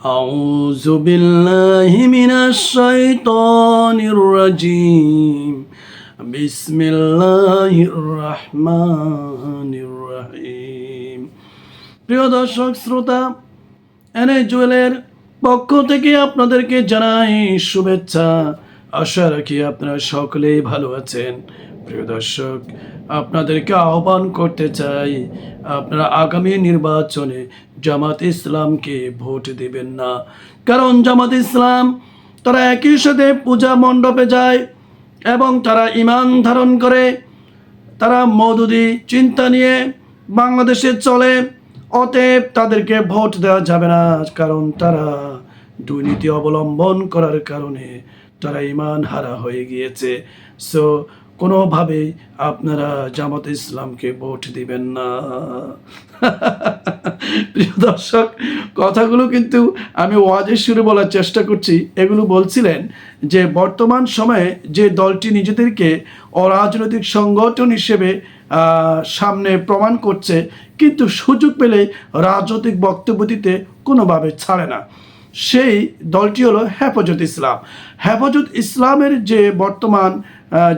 أعوذ بالله من الشيطان الرجيم بسم الله الرحمن الرحيم প্রিয় দর্শক শ্রোতা এনে জুয়েলের পক্ষ থেকে আপনাদেরকে জানাই শুভেচ্ছা আশা রাখি আপনারা সকলেই ভালো আছেন প্রিয় দর্শক, আপনাদেরকে আহ্বান করতে চাই, আপনারা আগামী নির্বাচনে জামাত ইসলামকে ভোট দিবেন না। কারণ জামাত ইসলাম তারা একই সাথে পূজা মণ্ডপে যায় এবং তারা ইমান ধারণ করে। তারা মৌদুদি চিন্তা নিয়ে বাংলাদেশে চলে, অতএব তাদেরকে ভোট দেওয়া যাবে না, কারণ তারা দুর্নীতি অবলম্বন করার কারণে তারা ইমান হারা হয়ে গিয়েছে। সো কোনোভাবেই আপনারা জামাত ইসলামকে ভোট দিবেন না। প্রিয় দর্শক, কথাগুলো কিন্তু আমি ওয়াজের শুরু বলার চেষ্টা করছি। এগুলো বলছিলেন যে, বর্তমান সময়ে যে দলটি নিজেদেরকে অরাজনৈতিক সংগঠন হিসেবে সামনে প্রমাণ করছে, কিন্তু সুযোগ পেলে রাজনৈতিক বক্তব্য দিতে কোনোভাবে ছাড়ে না। সেই দলটি হলো হেফাজত ইসলাম। হেফাজত ইসলামের যে বর্তমান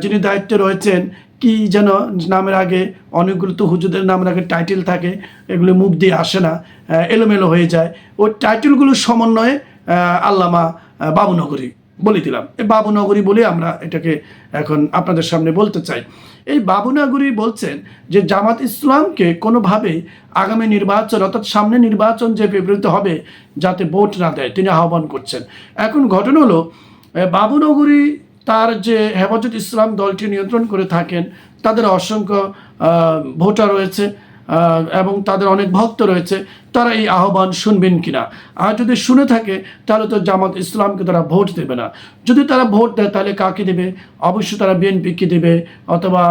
যিনি দায়িত্বে রয়েছেন, কি যেন নামের আগে অনেকগুলো তো হুজুদের নামের আগে টাইটেল থাকে, এগুলো মুখ দিয়ে আসে না এলোমেলো হয়ে যায়। ওই টাইটেলগুলোর সমন্বয়ে আল্লামা বাবুনগরী বলে দিলাম। এই বাবুনগরী বলে আমরা এটাকে এখন আপনাদের সামনে বলতে চাই। এই বাবুনগরী বলছেন যে জামাত ইসলামকে কোনোভাবেই আগামী নির্বাচন, অর্থাৎ সামনে নির্বাচন যে ফেব্রুয়ারিতে হবে, যাতে ভোট না দেয়, তিনি আহ্বান করছেন। এখন ঘটনা হলো বাবুনগরী তার যে হেফাজত ইসলাম দলটি নিয়ন্ত্রণ করে থাকেন, তাদের অসংখ্য ভোটার রয়েছে এবং তাদের অনেক ভক্ত রয়েছে। তারা এই আহ্বান শুনবেন কিনা? আর যদি শুনে থাকে, তাহলে তো জামাত ইসলামকে তারা ভোট দেবে না। যদি তারা ভোট দেয়, তাহলে কাকে দেবে? অবশ্যই তারা বিএনপিকে দেবে, অথবা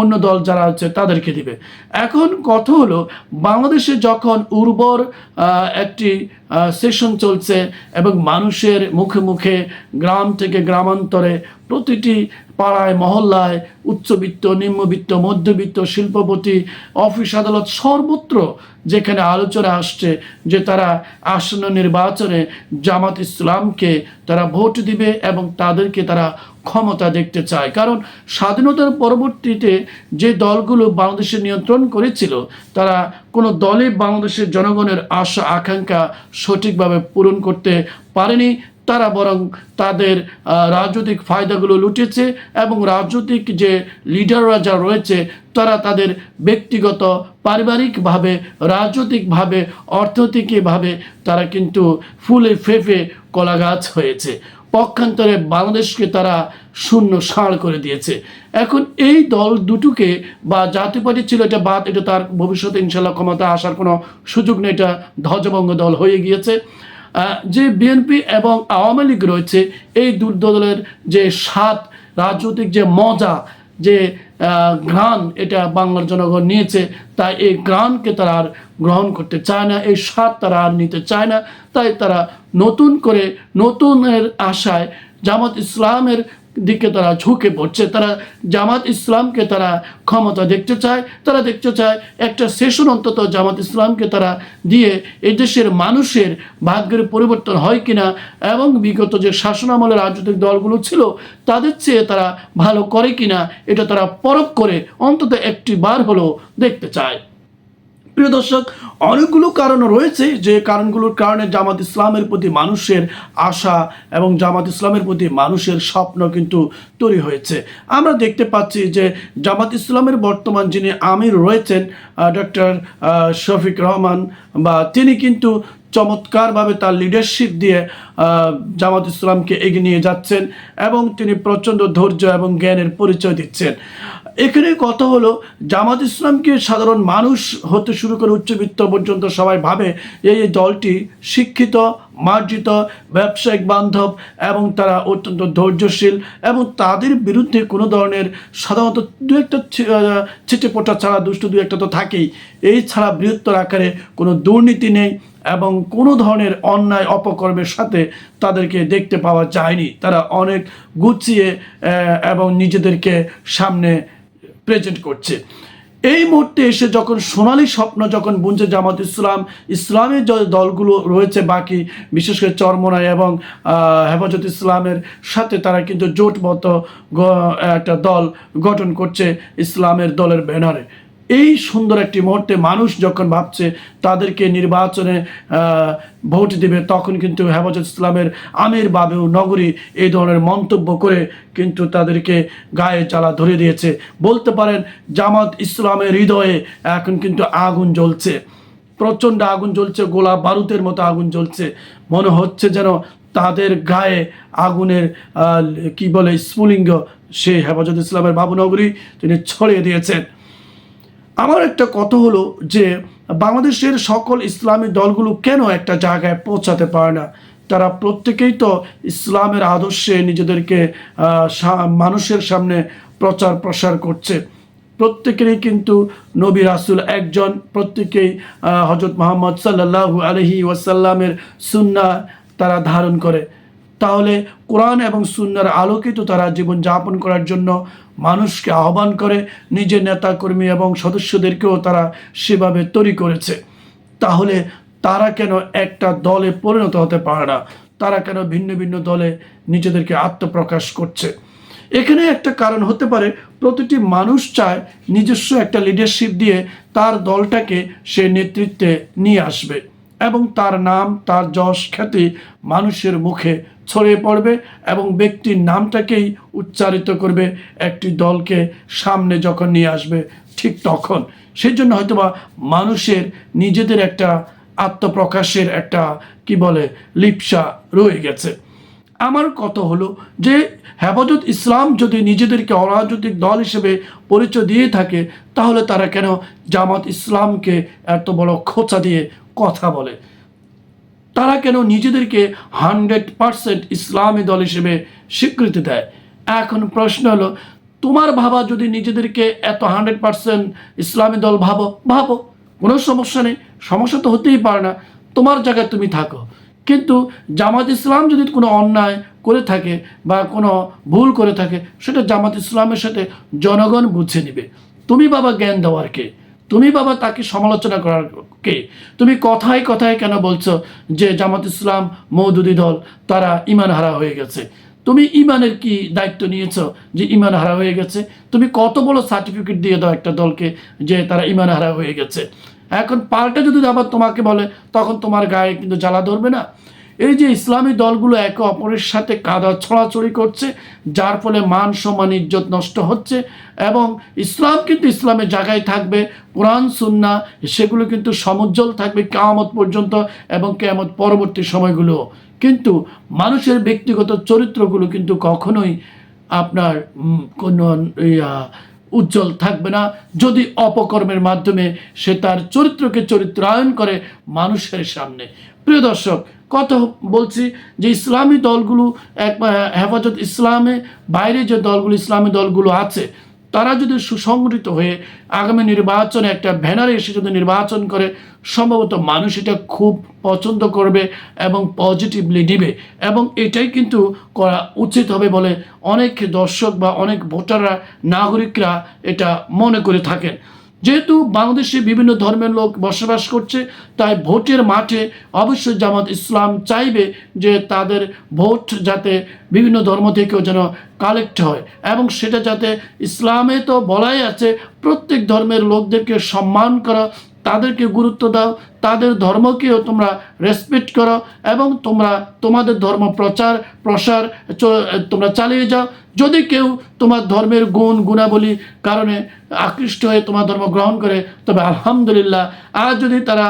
অন্য দল যারা আছে, তাদেরকে দিবে। এখন কথা হলো, বাংলাদেশে যখন উর্বর একটি সেশন চলছে, এবং মানুষের মুখে মুখে, গ্রাম থেকে গ্রামান্তরে প্রতিটি পাড়ায়, মহল্লায় উচ্চবিত্ত, নিম্নবিত্ত, মধ্যবিত্ত, শিল্পপতি, অফিস, আদালত, সর্বত্র যেখানে আলোচনা আসছে যে তারা আসন্ন নির্বাচনে জামাত ইসলামকে তারা ভোট দিবে এবং তাদেরকে তারা ক্ষমতা দেখতে চায়। কারণ স্বাধীনতার পরবর্তীতে যে দলগুলো বাংলাদেশে নিয়ন্ত্রণ করেছিল, তারা কোনো দলে বাংলাদেশের জনগণের আশা আকাঙ্ক্ষা সঠিকভাবে পূরণ করতে পারেনি। তারা বরং তাদের রাজনৈতিক ফায়দাগুলো লুটেছে এবং রাজনৈতিক যে লিডাররা যা রয়েছে তারা তাদের ব্যক্তিগত, পারিবারিকভাবে, রাজনৈতিকভাবে, অর্থনৈতিকভাবে তারা কিন্তু ফুলে ফেফে কলা গাছ হয়েছে। পক্ষান্তরে বাংলাদেশকে তারা শূন্য সাড় করে দিয়েছে। এখন এই দল দুটোকে বা জাতীয় পার্টি ছিল এটা বাদ, এটা তার ভবিষ্যতে ইনশাল্লাহ ক্ষমতা আসার কোনো সুযোগ নেই, এটা ধ্বজভঙ্গ দল হয়ে গিয়েছে। যে বিএনপি এবং আওয়ামী লীগ রয়েছে, এই দু দলের যে স্বাদ, রাজনৈতিক যে মজা, যে গ্রান এটা বাংলার জনগণ নিয়েছে, তাই এই গ্রানকে তারা আর গ্রহণ করতে চায় না, এই স্বাদ তারা আর নিতে চায় না, তাই তারা নতুন করে নতুনের আশায় জামাত ইসলামের দিকে তারা ঝুঁকে পড়ছে, তারা জামাত ইসলামকে তারা ক্ষমতা দেখতে চায়, তারা দেখতে চায় একটা সেশন অন্তত জামাত ইসলামকে তারা দিয়ে এই দেশের মানুষের ভাগ্যের পরিবর্তন হয় কিনা এবং বিগত যে শাসনামলের রাজনৈতিক দলগুলো ছিল, তাদের চেয়ে তারা ভালো করে কিনা, এটা তারা পরখ করে অন্তত একটি বার হলেও দেখতে চায়। প্রিয় দর্শক, অনেকগুলো কারণ রয়েছে যে কারণগুলোর কারণে জামাত ইসলামের প্রতি মানুষের আশা এবং জামাত ইসলামের প্রতি মানুষের স্বপ্ন কিন্তু তৈরি হয়েছে। আমরা দেখতে পাচ্ছি যে জামাত ইসলামের বর্তমান যিনি আমির রয়েছেন ডক্টর শফিক রহমান, বা তিনি কিন্তু চমৎকারভাবে তার লিডারশিপ দিয়ে জামাত ইসলামকে এগিয়ে নিয়ে যাচ্ছেন এবং তিনি প্রচণ্ড ধৈর্য এবং জ্ঞানের পরিচয় দিচ্ছেন। এখানে কথা হলো, জামাত ইসলামকে সাধারণ মানুষ হতে শুরু করে উচ্চবিত্ত পর্যন্ত সবাই ভাবে এই দলটি শিক্ষিত মার্জিত ব্যবসায়িক বান্ধব এবং তারা অত্যন্ত ধৈর্যশীল এবং তাদের বিরুদ্ধে কোনো ধরনের সাধারণত দু একটা ছিটে পোটা ছাড়া দুষ্ট দু একটা তো থাকেই। এই ছাড়া বৃহত্তর আকারে কোনো দুর্নীতি নেই এবং কোনো ধরনের অন্যায় অপকর্মের সাথে তাদেরকে দেখতে পাওয়া যায়নি। তারা অনেক গুছিয়ে এবং নিজেদেরকে সামনে প্রেজেন্ট করছে। এই মুহূর্তে এসে যখন সোনালি স্বপ্ন যখন বুনছে জামাত ইসলাম, ইসলামের যে দলগুলো রয়েছে বাকি, বিশেষ করে চরমোনাই এবং হেফাজত ইসলামের সাথে তারা কিন্তু জোটবদ্ধ একটা দল গঠন করছে ইসলামের দলের ব্যানারে। এই সুন্দর একটি মুহূর্তে মানুষ যখন ভাবছে তাদেরকে নির্বাচনে ভোট দিবে, তখন কিন্তু হেফাজত ইসলামের আমির বাবু নগরী এই ধরনের মন্তব্য করে কিন্তু তাদেরকে গায়ে চালা ধরে দিয়েছে। বলতে পারেন, জামাত ইসলামের হৃদয়ে এখন কিন্তু আগুন জ্বলছে। প্রচণ্ড আগুন জ্বলছে, গোলা বারুদের মতো আগুন জ্বলছে। মনে হচ্ছে যেন তাদের গায়ে আগুনের কি বলে স্ফুলিঙ্গ সে হেফাজত ইসলামের বাবুনগরী তিনি ছড়িয়ে দিয়েছেন। আমার একটা কথা হলো যে বাংলাদেশের সকল ইসলামী দলগুলো কেন একটা জায়গায় পৌঁছাতে পারে না? তারা প্রত্যেকেই তো ইসলামের আদর্শে নিজেদেরকে মানুষের সামনে প্রচার প্রসার করছে। প্রত্যেকেরই কিন্তু নবী রাসুল একজন, প্রত্যেকেই হজরত মোহাম্মদ সাল্লাল্লাহু আলহি ওয়াসাল্লামের সুন্না তারা ধারণ করে। তাহলে কোরআন এবং সুন্নার আলোকিত তারা জীবনযাপন করার জন্য মানুষকে আহ্বান করে, নিজের নেতাকর্মী এবং সদস্যদেরকেও তারা সেভাবে তৈরি করেছে। তাহলে তারা কেন একটা দলে পরিণত হতে পারে না? তারা কেন ভিন্ন ভিন্ন দলে নিজেদেরকে আত্মপ্রকাশ করছে? এখানে একটা কারণ হতে পারে, প্রতিটি মানুষ চায় নিজস্ব একটা লিডারশিপ দিয়ে তার দলটাকে সে নেতৃত্বে নিয়ে আসবে। এবং তার নাম, তার যশ খ্যাতি মানুষের মুখে ছড়িয়ে পড়বে এবং ব্যক্তির নামটাকেই উচ্চারিত করবে একটি দলকে সামনে যখন নিয়ে আসবে ঠিক তখন। সেই জন্য হয়তোবা মানুষের নিজেদের একটা আত্মপ্রকাশের একটা, কি বলে, লিপসা রয়ে গেছে। আমার কথা হলো যে হেফাজত ইসলাম যদি নিজেদেরকে অরাজনৈতিক দল হিসেবে পরিচয় দিয়ে থাকে, তাহলে তারা কেন জামাত ইসলামকে এত বড় খোঁচা দিয়ে কথা বলে? তারা কেন নিজেদেরকে হান্ড্রেড পারসেন্ট ইসলামী দল হিসেবে স্বীকৃতি দেয়? এখন প্রশ্ন হলো, তোমার ভাবা যদি নিজেদেরকে এত হান্ড্রেড পারসেন্ট ইসলামী দল ভাবো? ভাবো। কোনো সমস্যা নেই। সমস্যা তো হতেই পারে না। তোমার জায়গায় তুমি থাকো। কিন্তু জামাত ইসলাম যদি কোনো অন্যায় করে থাকে বা কোনো ভুল করে থাকে, সেটা জামাত ইসলামের সাথে জনগণ বুঝে নিবে। তুমি বাবা জ্ঞান দেওয়ার কে? তুমি বাবা তাকে সমালোচনা করার কে? তুমি কথায় কথায় কেন বলছো যে জামাত ইসলাম মৌদুদি দল, তারা ইমান হারা হয়ে গেছে? তুমি ইমানের কি দায়িত্ব নিয়েছো যে ইমান হারা হয়ে গেছে? তুমি কত বড় সার্টিফিকেট দিয়ে দাও একটা দলকে যে তারা ইমান হারা হয়ে গেছে? এখন পাল্টা যদি আবার তোমাকে বলে, তখন তোমার গায়ে কিন্তু জ্বালা ধরবে না। এই যে ইসলামী দলগুলো একে অপরের সাথে কাদা ছড়াছড়ি করছে, যার ফলে মান, সম্মান, ইজ্জত নষ্ট হচ্ছে এবং ইসলাম কিন্তু ইসলামের জায়গায় থাকবে, কোরআন সুন্না সেগুলো কিন্তু সমুজ্জ্বল থাকবে কেয়ামত পর্যন্ত এবং কেয়ামত পরবর্তী সময়গুলো। কিন্তু মানুষের ব্যক্তিগত চরিত্রগুলো কিন্তু কখনোই আপনার কোনো উজ্জ্বল থাকবে না। যদি অপকর্মের মাধ্যমে সে তার চরিত্রকে চরিত্রায়ন করে মানুষের সামনে। প্রিয় দর্শক কত বলছি যে ইসলামী দলগুলো এক হেফাজত ইসলামে, বাইরে যে দলগুলো, ইসলামী দলগুলো আছে তারা যদি সুসংগঠিত হয়ে আগামী নির্বাচনে একটা ব্যানারে এসে যদি নির্বাচন করে, সম্ভবত মানুষ এটা খুব পছন্দ করবে এবং পজিটিভলি নিবে এবং এটাই কিন্তু করা উচিত হবে বলে অনেক দর্শক বা অনেক ভোটাররা, নাগরিকরা এটা মনে করে থাকেন। যেহেতু বাংলাদেশে বিভিন্ন ধর্মের লোক বসবাস করছে, তাই ভোটের মাঠে অবশ্যই জামাত ইসলাম চাইবে যে তাদের ভোট যাতে বিভিন্ন ধর্ম থেকেও যেন কালেক্ট হয়। এবং সেটা যাতে ইসলামে তো বলাই আছে, প্রত্যেক ধর্মের লোকদেরকে সম্মান করা তাদেরকে গুরুত্ব দাও, তাদের ধর্মকেও তোমরা রেসপেক্ট করো এবং তোমরা তোমাদের ধর্ম প্রচার, প্রসার তোমরা চালিয়ে যাও। যদি কেউ তোমার ধর্মের গুণ, গুণাবলী কারণে আকৃষ্ট হয়ে তোমার ধর্ম গ্রহণ করে, তবে আলহামদুলিল্লাহ, আর যদি তারা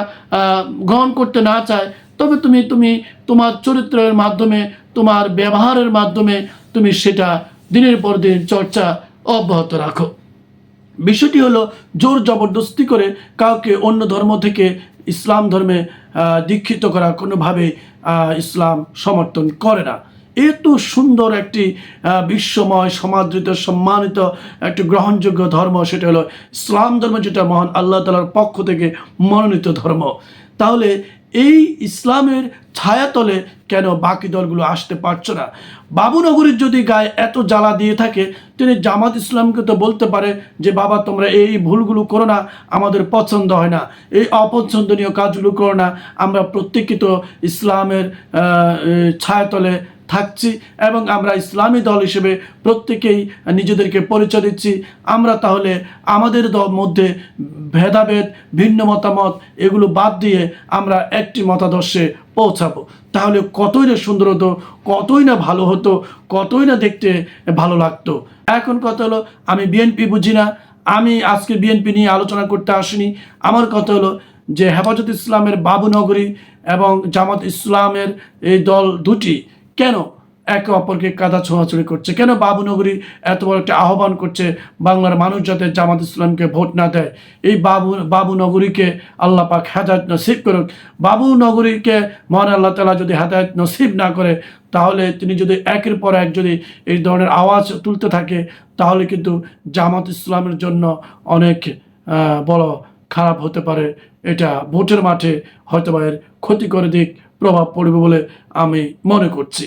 গ্রহণ করতে না চায়, তবে তুমি তুমি তোমার চরিত্রের মাধ্যমে, তোমার ব্যবহারের মাধ্যমে তুমি সেটা দিনের পর দিন চর্চা অব্যাহত রাখো। বিষয়টি হলো জোর জবরদস্তি করে কাউকে অন্য ধর্ম থেকে ইসলাম ধর্মে দীক্ষিত করা কোনোভাবে ইসলাম সমর্থন করে না। এত সুন্দর একটি বিশ্বময়, সমাদৃত, সম্মানিত একটি গ্রহণযোগ্য ধর্ম, সেটা হলো ইসলাম ধর্ম, যেটা মহান আল্লাহ তালার পক্ষ থেকে মনোনীত ধর্ম। তাহলে এই ইসলামের ছায়াতলে কেন বাকি দলগুলো আসতে পারছে না? বাবুনগরীর যদি গায়ে এত জ্বালা দিয়ে থাকে, তিনি জামাত ইসলামকে তো বলতে পারে যে, বাবা, তোমরা এই ভুলগুলো করো না, আমাদের পছন্দ হয় না। এই অপছন্দনীয় কাজগুলো করো না। আমরা প্রত্যেকে তো ইসলামের ছায়াতলে থাকছি এবং আমরা ইসলামী দল হিসেবে প্রত্যেকেই নিজেদেরকে পরিচয় দিচ্ছি। আমরা তাহলে আমাদের মধ্যে ভেদাভেদ, ভিন্ন মতামত এগুলো বাদ দিয়ে আমরা একটি মতাদর্শে পৌঁছাবো। তাহলে কতই না সুন্দর হতো, কতই না ভালো হতো, কতই না দেখতে ভালো লাগতো। এখন কথা হলো, আমি বিএনপি বুঝি না, আমি আজকে বিএনপি নিয়ে আলোচনা করতে আসিনি। আমার কথা হলো যে হেফাজত ইসলামের বাবুনগরী এবং জামাত ইসলামের এই দল দুটি, কেন? একে অপরকে কাদা ছোঁয়াছুড়ি করছে। কেন বাবুনগরী এত বড় একটা আহ্বান করছে? বাংলার মানুষ যাতে জামাত ইসলামকে ভোট না দেয়। এই বাবু বাবুনগরীকে আল্লাহ পাক হেদায়ত নসিব করুক। বাবুনগরীকে মহান আল্লাহ তালা যদি হেদায়ত নসিব না করে, তাহলে তিনি যদি একের পর এক যদি এই ধরনের আওয়াজ তুলতে থাকে, তাহলে কিন্তু জামাত ইসলামের জন্য অনেক বড় খারাপ হতে পারে। এটা ভোটের মাঠে হয়তো বা এর ক্ষতিকর দিক প্রভাব পড়বে বলে আমি মনে করছি।